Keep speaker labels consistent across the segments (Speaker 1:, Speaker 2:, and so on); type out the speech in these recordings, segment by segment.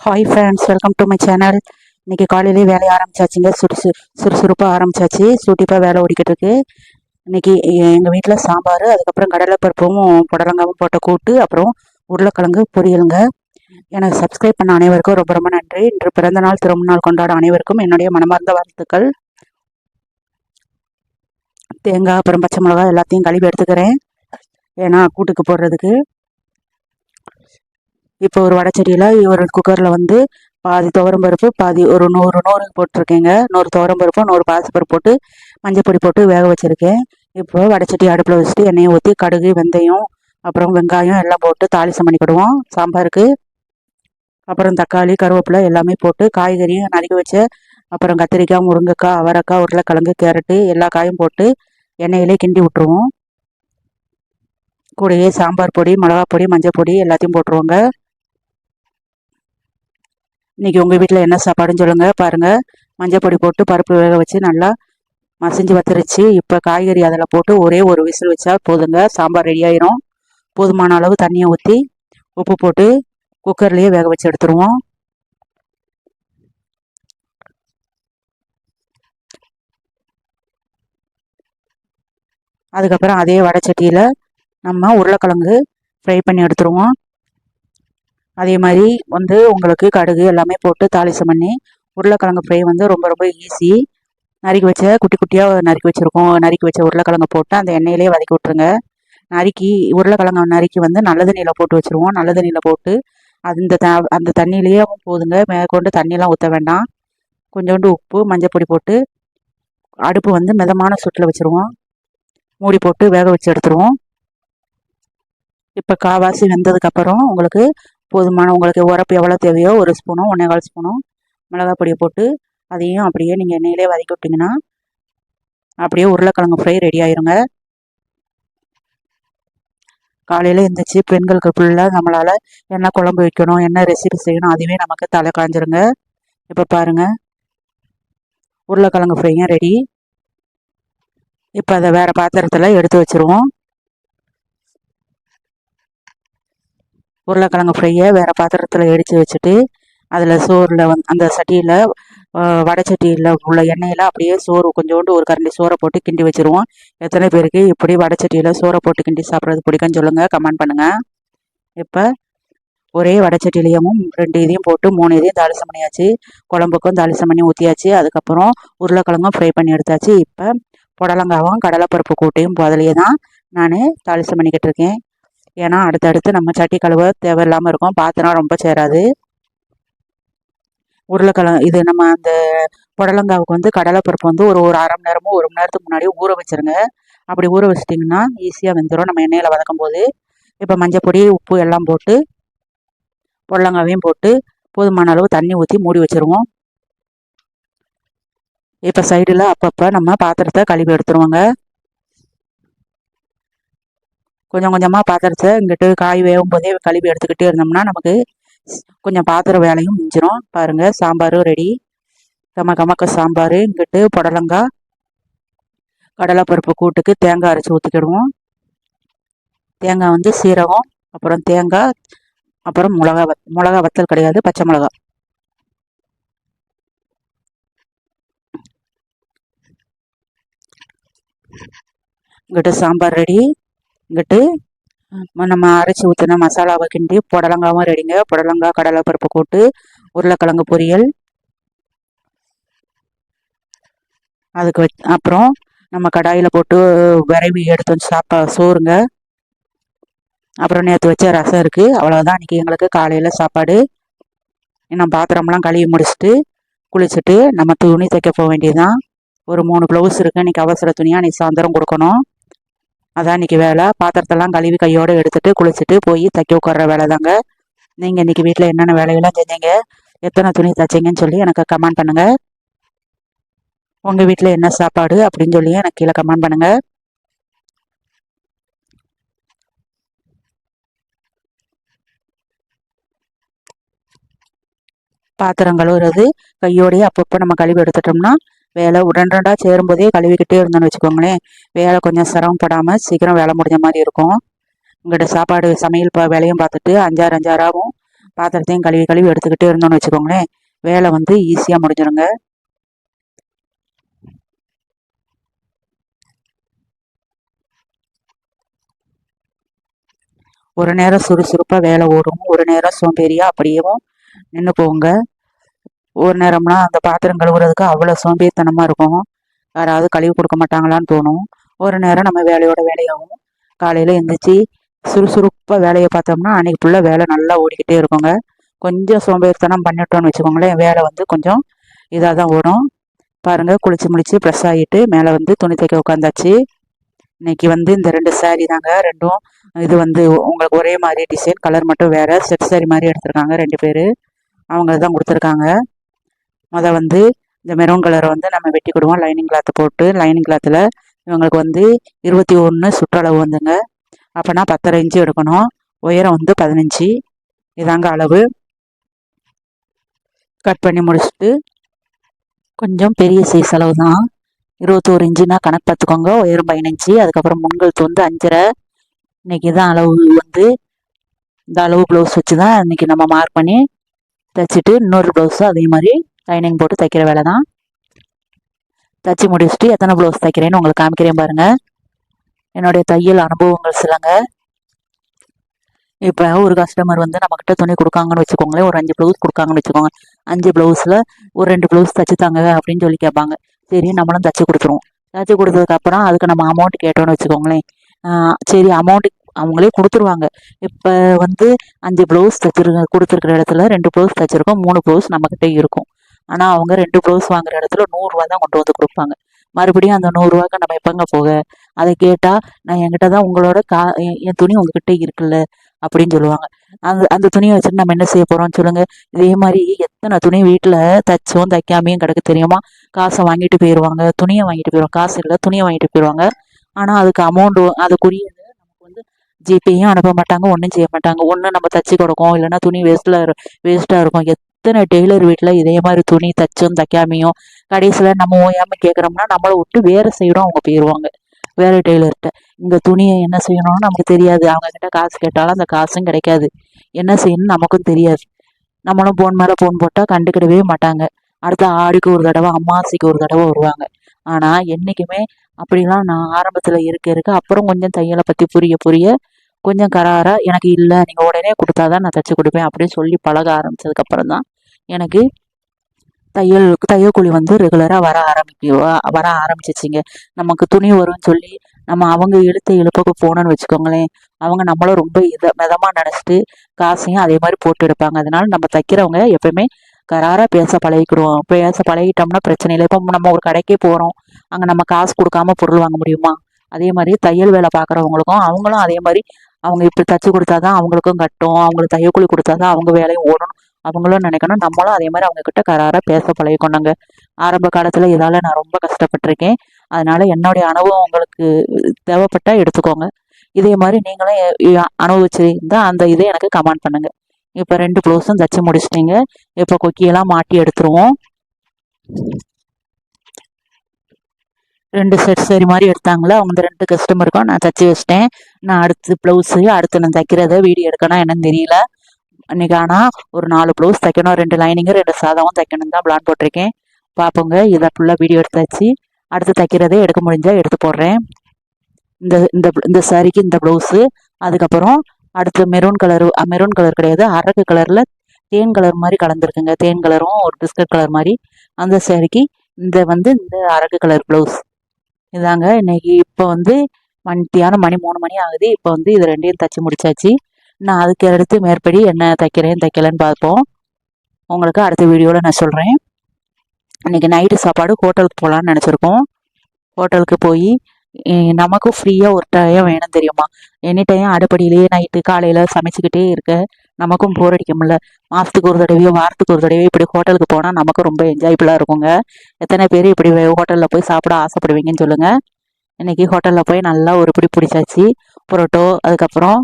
Speaker 1: Hi friends welcome to my channel இன்றைக்கி காலையிலேயே வேலையை ஆரம்பிச்சாச்சுங்க. சுறுசு சுறுசுறுப்பாக ஆரம்பிச்சாச்சு. சூட்டிப்பாக வேலை ஓடிக்கிட்டு இருக்கு இன்றைக்கி எங்கள் வீட்டில் சாம்பார் அதுக்கப்புறம் கடலைப்பருப்பும் புடலங்காவும் போட்ட கூட்டு அப்புறம் உருளைக்கிழங்கு பொரியலுங்க. எனக்கு சப்ஸ்கிரைப் பண்ண அனைவருக்கும் ரொம்ப ரொம்ப நன்றி. இன்று பிறந்த நாள் திரும்ப நாள் கொண்டாட அனைவருக்கும் என்னுடைய மனமார்ந்த வாழ்த்துக்கள். தேங்காய் அப்புறம் பச்சை மிளகாய் எல்லாத்தையும் கழுவி எடுத்துக்கிறேன். ஏன்னா கூட்டுக்கு போடுறதுக்கு. இப்போ ஒரு வடச்செடியில் ஒரு குக்கரில் வந்து பாதி துவரம் பருப்பு பாதி ஒரு நூறு நூறு போட்டிருக்கேங்க. நூறு துவரம் பருப்பு நூறு பாசிப்பருப்பு போட்டு மஞ்சப்பொடி போட்டு வேக வச்சுருக்கேன். இப்போ வடச்சட்டி அடுப்பில் வச்சுட்டு எண்ணெயை ஊற்றி கடுகு வெந்தயம் அப்புறம் வெங்காயம் எல்லாம் போட்டு தாளிசம் பண்ணிக்கிடுவோம். சாம்பாருக்கு. அப்புறம் தக்காளி கருவேப்பிலை எல்லாமே போட்டு காய்கறியும் நறுக்கி வச்ச அப்புறம் கத்திரிக்காய் முருங்கைக்காய் அவரைக்காய் உருளைக்கிழங்கு கேரட்டு எல்லா காயும் போட்டு எண்ணெயிலே கிண்டி விட்ருவோம் கூடயே சாம்பார் பொடி மிளகா பொடி மஞ்சள் பொடி எல்லாத்தையும் போட்டுருவோங்க. இன்றைக்கி உங்கள் வீட்டில் என்ன சாப்பாடுன்னு சொல்லுங்கள் பாருங்கள் மஞ்சள் பொடி போட்டு பருப்பு வேக வச்சு நல்லா மசிஞ்சு வத்துருச்சு. இப்போ காய்கறி அதில் போட்டு ஒரே ஒரு விசில் வச்சா போதுங்க. சாம்பார் ரெடி ஆயிரும். போதுமான அளவு தண்ணியை ஊற்றி உப்பு போட்டு குக்கர்லேயே வேக வச்சு எடுத்துருவோம். அதுக்கப்புறம் அதே வடச்சட்டியில் நம்ம உருளைக்கிழங்கு ஃப்ரை பண்ணி எடுத்துருவோம். அதே மாதிரி வந்து உங்களுக்கு கடுகு எல்லாமே போட்டு தாளிசம் பண்ணி உருளைக்கிழங்கு ஃப்ரை வந்து ரொம்ப ரொம்ப ஈஸி நறுக்கி வச்ச குட்டி குட்டியாக நறுக்கி வச்சுருக்கோம். நறுக்கி வச்ச உருளைக்கிழங்கு போட்டு அந்த எண்ணெயிலே வதக்கி விட்ருங்க நறுக்கி உருளைக்கிழங்கு நறுக்கி வந்து நல்ல தண்ணியில் போட்டு வச்சுருவோம். நல்ல தண்ணியில் போட்டு அந்த த அந்த தண்ணியிலேயே போதுங்க. மேற்கொண்டு தண்ணியெலாம் ஊற்ற வேண்டாம். கொஞ்சோண்டு உப்பு மஞ்சள் பொடி போட்டு அடுப்பு வந்து மிதமான சுட்டில் வச்சுருவோம். மூடி போட்டு வேக வச்சு எடுத்துருவோம். இப்போ காவாசி வெந்ததுக்கப்புறம் உங்களுக்கு போதுமான உங்களுக்கு உரப்பு எவ்வளோ தேவையோ ஒரு ஸ்பூனும் ஒன்றே கால் ஸ்பூனும் மிளகாய் பொடியை போட்டு அதையும் அப்படியே நீங்கள் எண்ணெயிலே வதக்கி விட்டிங்கன்னா அப்படியே உருளைக்கிழங்கு ஃப்ரை ரெடி ஆயிருங்க. காலையில் எழுந்திரிச்சு பெண்களுக்கு ஃபுல்லாக நம்மளால் என்ன குழம்பு வைக்கணும் என்ன ரெசிபி செய்யணும் அதுவே நமக்கு தலை காஞ்சிருங்க. இப்போ பாருங்கள் உருளைக்கிழங்கு ஃப்ரையும் ரெடி இப்போ அதை வேறு பாத்திரத்தில் எடுத்து வச்சுருவோம். உருளைக்கிழங்கு ஃப்ரையை வேறு பாத்திரத்தில் எடுத்து வச்சுட்டு அதில் சோறில் வந் அந்த சட்டியில் வடை சட்டியில் உள்ள எண்ணெயில் அப்படியே சோறு கொஞ்சோண்டு ஒரு கரண்டி சோறை போட்டு கிண்டி வச்சுருவோம். எத்தனை பேருக்கு இப்படி வடை சட்டியில் சோறை போட்டு கிண்டி சாப்பிட்றது பிடிக்குன்னு சொல்லுங்கள் கமெண்ட் பண்ணுங்கள் இப்போ ஒரே வடச்சட்டிலையும் ரெண்டு இதையும் போட்டு மூணு இதையும் தாளிசம் பண்ணியாச்சு. குழம்புக்கும் தாளிசம் பண்ணி ஊற்றியாச்சு அதுக்கப்புறம் உருளைக்கிழங்கும் ஃப்ரை பண்ணி எடுத்தாச்சு. இப்போ புடலங்காவும் கடலைப்பருப்பு கூட்டையும் அதிலேயே தான் நான் தாளிசம் பண்ணிக்கிட்டு இருக்கேன். ஏன்னா அடுத்தடுத்து நம்ம சட்டி கழுவ தேவையில்லாமல் இருக்கும். பாத்திரம் ரொம்ப சேராது. உருளைக்கிழங்கு இது நம்ம அந்த புடலங்காவுக்கு வந்து கடலைப்பருப்பு வந்து ஒரு ஒரு அரை மணி நேரமோ ஒரு மணி நேரத்துக்கு முன்னாடியே ஊற வச்சுருங்க. அப்படி ஊற வச்சிட்டிங்கன்னா ஈஸியாக வெந்துடும் நம்ம எண்ணெயில் வதக்கும் போது இப்போ மஞ்சள் பொடி உப்பு எல்லாம் போட்டு புடலங்காவையும் போட்டு போதுமான அளவு தண்ணி ஊற்றி மூடி வச்சுருவோம். இப்போ சைடில் அப்பப்போ நம்ம பாத்திரத்தை கழுவி எடுத்துருவோங்க. கொஞ்சம் கொஞ்சமாக பாத்திரத்தை இங்கிட்டு காய் வேகும் போதே கழுவி எடுத்துக்கிட்டே இருந்தோம்னா நமக்கு கொஞ்சம் பாத்திர வேலையும் மிஞ்சிரும் பாருங்கள் சாம்பாரும் ரெடி கம கமக்க சாம்பார் இங்கிட்டு புடலங்காய் கடலைப்பருப்பு கூட்டுக்கு தேங்காய் அரைச்சி ஊற்றிக்கிடுவோம் தேங்காய் வந்து சீரகம் அப்புறம் தேங்காய் அப்புறம் மிளகா வத் மிளகா வத்தல் கிடையாது பச்சை மிளகா. இங்கிட்ட சாம்பார் ரெடி இங்கிட்டு நம்ம அரைச்சி ஊற்றின மசாலாவை கிண்டி புடலங்காவும் ரெடிங்க. புடலங்காய் கடலைப்பருப்பு கூட்டு உருளைக்கிழங்கு பொரியல். அதுக்கு வச் அப்புறம் நம்ம கடாயில் போட்டு விரைவி எடுத்து வந்து சாப்பா சோறுங்க. அப்புறம் நேற்று வச்ச ரசம் இருக்குது அவ்வளோதான் இன்றைக்கி எங்களுக்கு காலையில் சாப்பாடு. இன்னும் பாத்திரம்லாம் கழுவி முடிச்சுட்டு குளிச்சுட்டு நம்ம துணி தைக்க போக வேண்டியதுதான். ஒரு மூணு ப்ளவுஸ் இருக்குது இன்றைக்கி அவசர துணியாக நீ சாயந்தரம் கொடுக்கணும். அதான் இன்றைக்கி வேலை. பாத்திரத்தெல்லாம் கழுவி கையோடு எடுத்துகிட்டு குளிச்சுட்டு போய் தைக்க உட்கார வேலை தாங்க நீங்கள் இன்றைக்கி வீட்டில் என்னென்ன வேலையெல்லாம் செஞ்சீங்க? எத்தனை துணி தைச்சிங்கன்னு சொல்லி எனக்கு கமெண்ட் பண்ணுங்கள் உங்கள் வீட்டில் என்ன சாப்பாடு அப்படின்னு சொல்லி எனக்கு கீழே கமெண்ட் பண்ணுங்கள் பாத்திரம் கழுவுறது கையோடையே அப்பப்போ நம்ம கழுவி எடுத்துட்டோம்னா வேலை உடனடாக சேரும்போதே கழுவிக்கிட்டே இருந்தோன்னு வச்சுக்கோங்களேன். வேலை கொஞ்சம் சிரமப்படாமல் சீக்கிரம் வேலை முடிஞ்ச மாதிரி இருக்கும். உங்கள்கிட்ட சாப்பாடு சமையல் இப்போ வேலையும் பார்த்துட்டு அஞ்சாறு அஞ்சாறாகவும் பாத்திரத்தையும் கழுவி கழுவி எடுத்துக்கிட்டே இருந்தோம்னு வச்சுக்கோங்களேன். வேலை வந்து ஈஸியாக முடிஞ்சிருங்க. ஒரு நேரம் சுறுசுறுப்பாக வேலை ஓடும். ஒரு நேரம் சோம்பேறியாக அப்படியேவும் நின்று போங்க. ஒரு நேரம்னா அந்த பாத்திரம் கழுவுறதுக்கு அவ்வளோ சோம்பேறித்தனமாக இருக்கும். யாராவது கழுவி கொடுக்க மாட்டாங்களான்னு தோணும். ஒரு நேரம் நம்ம வேலையோட வேலையாகும். காலையில் எழுந்திரிச்சி சுறுசுறுப்பாக வேலையை பார்த்தோம்னா அன்றைக்கி ஃபுல்லாக வேலை நல்லா ஓடிக்கிட்டே இருக்குங்க. கொஞ்சம் சோம்பேறித்தனம் பண்ணிட்டோம்னு வச்சுக்கோங்களேன் வேலை வந்து கொஞ்சம் இதாக தான் ஓடும். பாருங்கள் குளிச்சு முடிச்சு ப்ரெஷ் ஆகிட்டு மேலே வந்து துணி தைக்க உட்காந்தாச்சு. இன்னைக்கு வந்து இந்த ரெண்டு சாரீ தாங்க. ரெண்டும் இது வந்து உங்களுக்கு ஒரே மாதிரி டிசைன் கலர் மட்டும் வேறு. செட் சாரீ மாதிரி எடுத்திருக்காங்க ரெண்டு பேர். அவங்க தான் கொடுத்துருக்காங்க. மொதல் வந்து இந்த மெரூன் கலரை வந்து நம்ம வெட்டி கொடுவோம். லைனிங் கிளாத்து போட்டு லைனிங் கிளாத்தில் இவங்களுக்கு வந்து இருபத்தி ஒன்று சுற்றளவு வந்துங்க. அப்போனா பத்தரை இன்ச்சு எடுக்கணும். உயரம் வந்து பதினஞ்சு. இதாங்க அளவு. கட் பண்ணி முடிச்சுட்டு கொஞ்சம் பெரிய சைஸ் அளவு தான் இருபத்தோரு இன்ச்சுனா கணக்கு பார்த்துக்கோங்க. உயரம் பதினஞ்சு. அதுக்கப்புறம் முன்கழுத்து வந்து அஞ்சரை. இன்றைக்கி தான் அளவு வந்து இந்த அளவு ப்ளவுஸ் வச்சு தான் இன்றைக்கி நம்ம மார்க் பண்ணி தைச்சிட்டு இன்னொரு ப்ளவுஸும் அதே மாதிரி லைனிங் போட்டு தைக்கிற வேலை தான் தைச்சி முடிச்சுட்டு எத்தனை ப்ளவுஸ் தைக்கிறேன்னு உங்களுக்கு காமிக்கிறேன் பாருங்கள் என்னுடைய தையல் அனுபவங்கள் சிலங்க. இப்போ ஒரு கஸ்டமர் வந்து நம்மக்கிட்ட துணி கொடுக்காங்கன்னு வச்சுக்கோங்களேன் ஒரு அஞ்சு ப்ளவுஸ் கொடுக்காங்கன்னு வச்சுக்கோங்க. அஞ்சு ப்ளவுஸில் ஒரு ரெண்டு ப்ளவுஸ் தைச்சி தாங்க அப்படின்னு சொல்லி கேட்பாங்க. சரி நம்மளும் தைச்சி கொடுத்துருவோம். தைச்சி கொடுத்ததுக்கப்புறம் அதுக்கு நம்ம அமௌண்ட் கேட்டோன்னு வச்சுக்கோங்களேன். சரி அமௌண்ட்டு அவங்களே கொடுத்துருவாங்க. இப்போ வந்து அஞ்சு ப்ளவுஸ் தைச்சிருக்க கொடுத்துருக்குற இடத்துல ரெண்டு ப்ளவுஸ் தைச்சிருக்கோம் மூணு ப்ளவுஸ் நம்மக்கிட்ட இருக்கும். ஆனால் அவங்க ரெண்டு ப்ளவுஸ் வாங்குற இடத்துல நூறுரூவா தான் கொண்டு வந்து கொடுப்பாங்க. மறுபடியும் அந்த நூறுரூவாக்கு நம்ம எப்போங்க போக? அதை கேட்டால் நான் என்கிட்ட தான் உங்களோட கா என் துணி உங்ககிட்ட இருக்குல்ல? அப்படின்னு சொல்லுவாங்க. அந்த அந்த துணியை வச்சுட்டு நம்ம என்ன செய்ய போகிறோம்னு சொல்லுங்கள் இதே மாதிரி எத்தனை துணி வீட்டில் தைச்சோம் தைக்காமையும் கிடக்கு தெரியுமா? காசை வாங்கிட்டு போயிடுவாங்க துணியை வாங்கிட்டு போயிடுவாங்க காசு இல்லை துணியை வாங்கிட்டு போயிடுவாங்க ஆனால் அதுக்கு அமௌண்ட்டு அதுக்குரிய நமக்கு வந்து ஜிபேயும் அனுப்ப மாட்டாங்க ஒன்றும் செய்ய மாட்டாங்க. ஒன்று நம்ம தச்சு கொடுக்கும் இல்லைன்னா துணி வேஸ்ட்டில் வேஸ்ட்டாக இருக்கும். எத்தனை டெய்லர் வீட்டில் இதே மாதிரி துணி தச்சும் தைக்காமையும் கடைசியில் நம்ம ஓயாமல் கேட்குறோம்னா நம்மளை விட்டு வேறு சைடும் அவங்க போயிடுவாங்க வேறு டெய்லர்கிட்ட இந்த துணியை என்ன செய்யணும்னு நமக்கு தெரியாது. அவங்கக்கிட்ட காசு கேட்டாலும் அந்த காசும் கிடைக்காது. என்ன செய்யணும்னு நமக்கும் தெரியாது. நம்மளும் ஃபோன் மேலே ஃபோன் போட்டால் கண்டுக்கிடவே மாட்டாங்க. அடுத்த ஆடிக்கு ஒரு தடவை அம்மாசிக்கு ஒரு தடவை வருவாங்க. ஆனால் என்றைக்குமே அப்படிலாம் நான் ஆரம்பத்தில் இருக்க இருக்க அப்புறம் கொஞ்சம் தையலை பற்றி புரிய புரிய கொஞ்சம் கராராக எனக்கு இல்லை நீங்கள் உடனே கொடுத்தா தான் நான் தைச்சி கொடுப்பேன் அப்படின்னு சொல்லி பழக ஆரம்பித்ததுக்கப்புறம் தான் எனக்கு தையல் கூலி வந்து ரெகுலராக வர ஆரம்பிக்க வர ஆரம்பிச்சிச்சிங்க. நமக்கு துணி வரும்னு சொல்லி நம்ம அவங்க இழுத்த இழுப்புக்கு போனோன்னு வச்சுக்கோங்களேன். அவங்க நம்மளும் ரொம்ப இதை மிதமாக நினச்சிட்டு காசையும் அதே மாதிரி போட்டு எடுப்பாங்க. அதனால நம்ம தைக்கிறவங்க எப்பயுமே கராராக பேச பழகிக்கிடுவோம். பேச பழகிட்டோம்னா பிரச்சனை இல்லை இப்போ நம்ம ஒரு கடைக்கே போகிறோம் அங்கே நம்ம காசு கொடுக்காம பொருள் வாங்க முடியுமா? அதே மாதிரி தையல் வேலை பார்க்குறவங்களுக்கும் அவங்களும் அதே மாதிரி அவங்க இப்படி தச்சு கொடுத்தா தான் அவங்களுக்கும் கட்டும். அவங்களுக்கு தையக்கூலி கொடுத்தா தான் அவங்க வேலையும் ஓடணும் அவங்களும் நினைக்கணும். நம்மளும் அதே மாதிரி அவங்கக்கிட்ட கராராக பேச பழகிக்கொண்டாங்க ஆரம்ப காலத்தில் இதால் நான் ரொம்ப கஷ்டப்பட்டிருக்கேன். அதனால் என்னுடைய அனுபவம் உங்களுக்கு தேவைப்பட்டால் எடுத்துக்கோங்க. இதே மாதிரி நீங்களும் அனுபவிச்சிருந்தால் அந்த இதை எனக்கு கமெண்ட் பண்ணுங்கள் இப்போ ரெண்டு ப்ளவுஸும் தச்சு முடிச்சிட்டிங்க. இப்போ கொக்கியெல்லாம் மாட்டி எடுத்துருவோம். ரெண்டு செட் சரி மாதிரி எடுத்தாங்களே? அவங்க ரெண்டு கஸ்டமருக்கும் நான் தச்சு வச்சிட்டேன். நான் அடுத்து ப்ளவுஸு அடுத்து நான் தைக்கிறத வீடியோ எடுக்கணும் என்னன்னு தெரியல. இன்னைக்கு ஆனால் ஒரு நாலு ப்ளவுஸ் தைக்கணும் ரெண்டு லைனிங்கு ரெண்டு சாதமும் தைக்கணும் தான் பிளான் போட்டிருக்கேன். பார்ப்போங்க இதை ஃபுல்லாக வீடியோ எடுத்தாச்சு அடுத்து தைக்கிறதே எடுக்க முடிஞ்சால் எடுத்து போடுறேன். இந்த இந்த இந்த சாரிக்கு இந்த ப்ளவுஸு அதுக்கப்புறம் அடுத்து மெரூன் கலர் மெரூன் கலர் கிடையாது அரக்கு கலரில் தேன் கலர் மாதிரி கலந்துருக்குங்க. தேன் கலரும் ஒரு பிஸ்கட் கலர் மாதிரி. அந்த சாரிக்கு இந்த வந்து இந்த அரக்கு கலர் ப்ளவுஸ் இதாங்க இன்னைக்கு இப்போ வந்து மணித்தியான மணி மூணு மணி ஆகுது. இப்போ வந்து இது ரெண்டையும் தைச்சி முடிச்சாச்சு. நான் அதுக்கு அடுத்து மேற்படி என்ன தைக்கிறேன் தைக்கலன்னு பார்ப்போம். உங்களுக்கு அடுத்த வீடியோவில் நான் சொல்கிறேன் இன்றைக்கி நைட்டு சாப்பாடு ஹோட்டலுக்கு போகலான்னு நினச்சிருக்கோம். ஹோட்டலுக்கு போய் நமக்கும் ஃப்ரீயாக ஒரு டைம் வேணும் தெரியுமா? எனி டைம் அடுப்படியிலேயே நைட்டு காலையில் சமைச்சிக்கிட்டே இருக்க நமக்கும் போர் அடிக்க முடியல மாதத்துக்கு ஒரு தடவையோ வாரத்துக்கு ஒரு தடவையோ இப்படி ஹோட்டலுக்கு போனால் நமக்கு ரொம்ப என்ஜாய்ஃபுல்லாக இருக்குங்க. எத்தனை பேர் இப்படி ஹோட்டலில் போய் சாப்பிட ஆசைப்படுவீங்கன்னு சொல்லுங்கள் இன்றைக்கி ஹோட்டலில் போய் நல்லா ஒரு பிடி பிடிச்சாச்சு. புரோட்டோ அதுக்கப்புறம்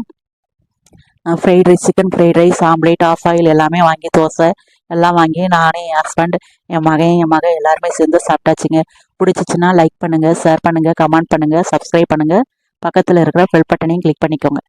Speaker 1: fried rice chicken fried rice omelette half boil எல்லாமே வாங்கி தோசை எல்லாம் வாங்கி நானே என் ஹஸ்பண்ட் என் மகன் என் மகன் எல்லாருமே சேர்ந்து சாப்பிட்டாச்சுங்க. பிடிச்சிச்சின்னா லைக் பண்ணுங்கள் ஷேர் பண்ணுங்கள் கமெண்ட் பண்ணுங்கள் சப்ஸ்கிரைப் பண்ணுங்கள் பக்கத்தில் இருக்கிற பெல் பட்டனையும் கிளிக் பண்ணிக்கோங்க.